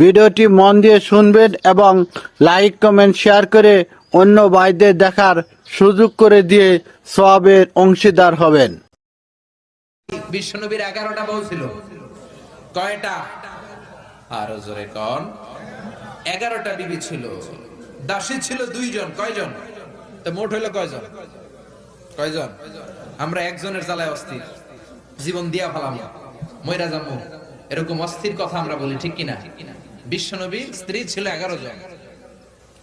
ভিডিওটি মন দিয়ে শুনবেন এবং লাইক, কমেন্ট, শেয়ার করে অন্য ভাইদের দেখার সুযোগ করে দিয়ে সবের অংশীদার হবেন। বিশ্বনবীর এগারোটা বউ ছিল। কয়টা? আরও জোরে কন। এগারোটা বিবি ছিল। দাসী ছিল দুইজন। কয়জন? তো মোট হইল কয়জন? কয়জন? আমরা একজনের জ্বালায় অস্থির। জীবন দিয়া ফেলাম। ময়রা যাব এরকম অস্থির কথা আমরা বলি, ঠিক কিনা? বিশ্বনবীর স্ত্রী ছিল এগারো জন,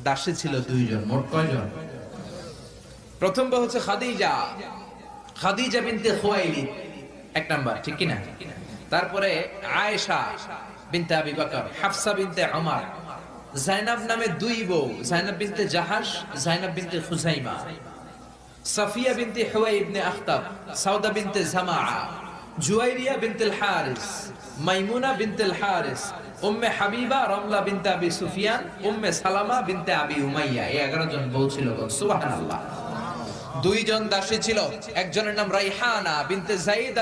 দাসী ছিল দুইজন, মোট কয়জন? প্রথম হচ্ছে খাদিজা খাদিজা বিনতে খুয়াইলিদ, এক নাম্বার, ঠিক কিনা? তারপরে আয়েশা বিনতে আবি বকর, হাফসা বিনতে ওমর জাইনাব নামে দুই বউ, জাইনাব বিনতে জাহাস জাইনাব বিনতে খুজাইমা, সাফিয়া বিনতে হুয়াই ইবনে আখতাব, সাউদা বিনতে জামাআ, জুয়াইরিয়া বিনতে হারিস মাইমুনা বিনতে হারিস উম্মে হাবিবা রমলা বিনতে আবি সুফিয়ান, উম্মে সালামা বিনতে আবি উমাইয়া। এই 11 জন বউ ছিল দুইজন দাসী ছিল, একজনের নাম রাইহানা বিনতে জাইদ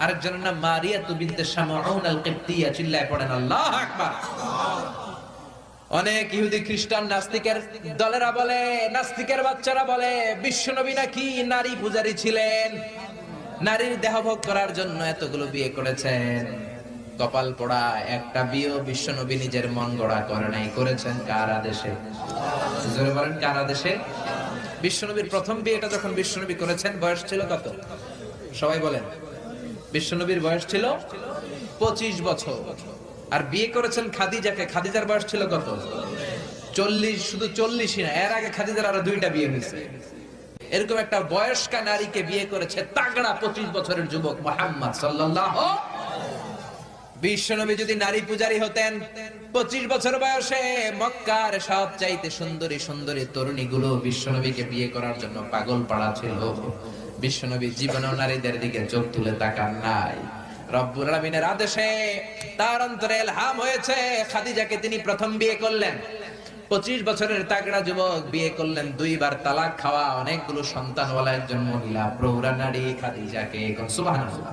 আরেকজনের নাম মারিয়া তু বিনতে শামাউন আল-কিবতিয়া। চিল্লায় পড়েন, আল্লাহু আকবার। অনেক ইহুদি খ্রিস্টান নাস্তিকের দলেরা বলে, নাস্তিকের বাচ্চারা বলে, বিশ্বনবী নাকি নারী পূজারী ছিলেন? নারীর দেহভোগ করার জন্য এতগুলো বিয়ে করেছেন। কপাল পোড়া একটা বিয়ে বিশ্বনবী নিজের মন গড়া করে নাই, করেছেন কার আদেশে? বলেন, কার আদেশে? বিশ্বনবীর প্রথম বিয়েটা যখন বিশ্বনবী করেছেন, বয়স ছিল কত? সবাই বলেন। বিশ্বনবীর বয়স ছিল পঁচিশ বছর। আর বিয়ে করেছেন খাদিজাকে, খাদিজার বয়স ছিল কত? চল্লিশ, শুধু চল্লিশই না, এর আগে খাদিজার আরও দুইটা বিয়ে হয়েছে। এরকম একটা বয়স্কা নারীকে বিয়ে করেছে তাগড়া পঁচিশ বছরের যুবক মোহাম্মদ সাল্লাহ বিশ্বনবী যদি নারী পূজারী হতেন, পঁচিশ বছর বয়সে মক্কার সব চাইতে সুন্দরী সুন্দরী তরুণী গুলো বিশ্বনবীকে বিয়ে করার জন্য পাগল পাড়া ছিল। বিশ্বনবী জীবন নারীদের দিকে চোখ তুলে তাকান নাই। রব্বুল আদেশে তিনি প্রথম বিয়ে করলেন। পঁচিশ বছরের যুবক বিয়ে করলেন, দুইবার তালাক খাওয়া একজন মহিলা প্রৌরা নারী খাদিজাকে সুবহানাল্লাহ।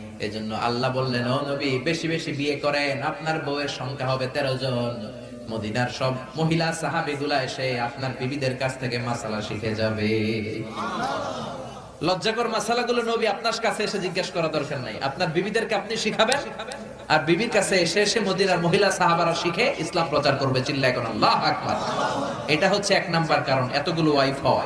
এজন্য আল্লাহ বললেন, ও নবী, বেশি বেশি বিয়ে করেন। আপনার বউয়ের সংখ্যা হবে তেরো জন। মদিনার সব মহিলা সাহাবিগুলা এসে আপনার বিবিদের কাছ থেকে মাসালা শিখে যাবে। লজ্জাকর মাসালাগুলো নবী আপনার কাছে এসে জিজ্ঞেস করা দরকার নাই। আপনার বিবিদেরকে আপনি শিখাবেন। আর বিবির কাছে এসে এসে মদিনার মহিলা সাহাবারা শিখে ইসলাম প্রচার করবে। চিল্লায় কোন আল্লাহ আকবার। এটা হচ্ছে এক নাম্বার কারণ, এতগুলো ওয়াইফ হওয়া।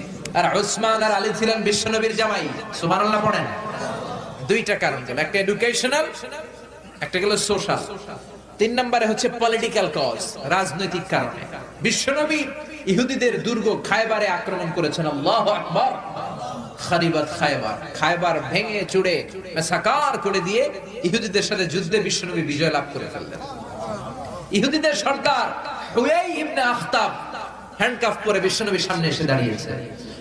আর উসমান আর আলী ছিলেন বিশ্বনবীর জামাই। সুবহানাল্লাহ পড়েন। দুইটা কারণ গেল একটা এডুকেশনাল একটা গেল সোশ্যাল তিন নম্বরে হচ্ছে পলিটিক্যাল কজ রাজনৈতিক কারণে। বিশ্বনবী ইহুদিদের দুর্গ খায়বারে আক্রমণ করেছেন। আল্লাহ আকবার। খারিবাত খায়বার। খায়বার ভেঙে চুড়ে সাকার করে দিয়ে ইহুদিদের সাথে যুদ্ধে বিশ্বনবী বিজয় লাভ করে ফেললেন। ইহুদিদের সর্দার হুয়াই ইবনে আখতাব হ্যান্ডকাফ করে বিশ্বনবীর সামনে এসে দাঁড়িয়েছে।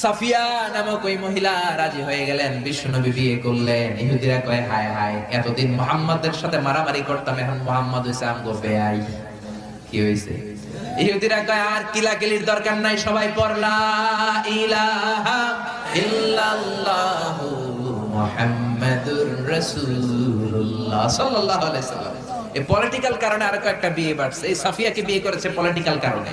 সাফিয়া নামক ওই মহিলা রাজি হয়ে গেলেন বিশ্বনবী বিয়ে করলেন। ইহুদিরা কয়, হায় হায়, এতদিন মোহাম্মদের সাথে মারামারি করতাম, এখন মোহাম্মদ হইছে আমগো বেআই। কি হইছে? ইহুদিরা আর দরকার নাই, সবাই পড়লা ইলাহা মুহাম্মাদুর রাসূলুল্লাহ সাল্লাল্লাহু আলাইহি সাল্লাম। এই পলিটিক্যাল কারণে আরও একটা বিয়ে বাড়ছে। এই সাফিয়াকে বিয়ে করেছে পলিটিক্যাল কারণে।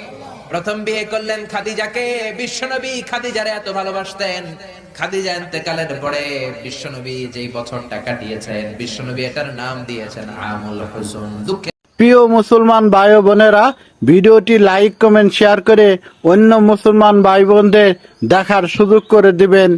প্রথম বিয়ে করলেন খাদিজাকে। বিশ্বনবী খাদিজার এত ভালোবাসতেন। খাদিজা ইন্তেকালের পরে বিশ্বনবী যেই বছরটা কাটিয়েছেন, বিশ্বনবী এটার নাম দিয়েছেন আমুল হুসুন দুঃখে প্রিয় মুসলমান ভাই বোনেরা, ভিডিওটি লাইক, কমেন্ট, শেয়ার করে অন্য মুসলমান ভাই বোনদের দেখার সুযোগ করে দিবেন।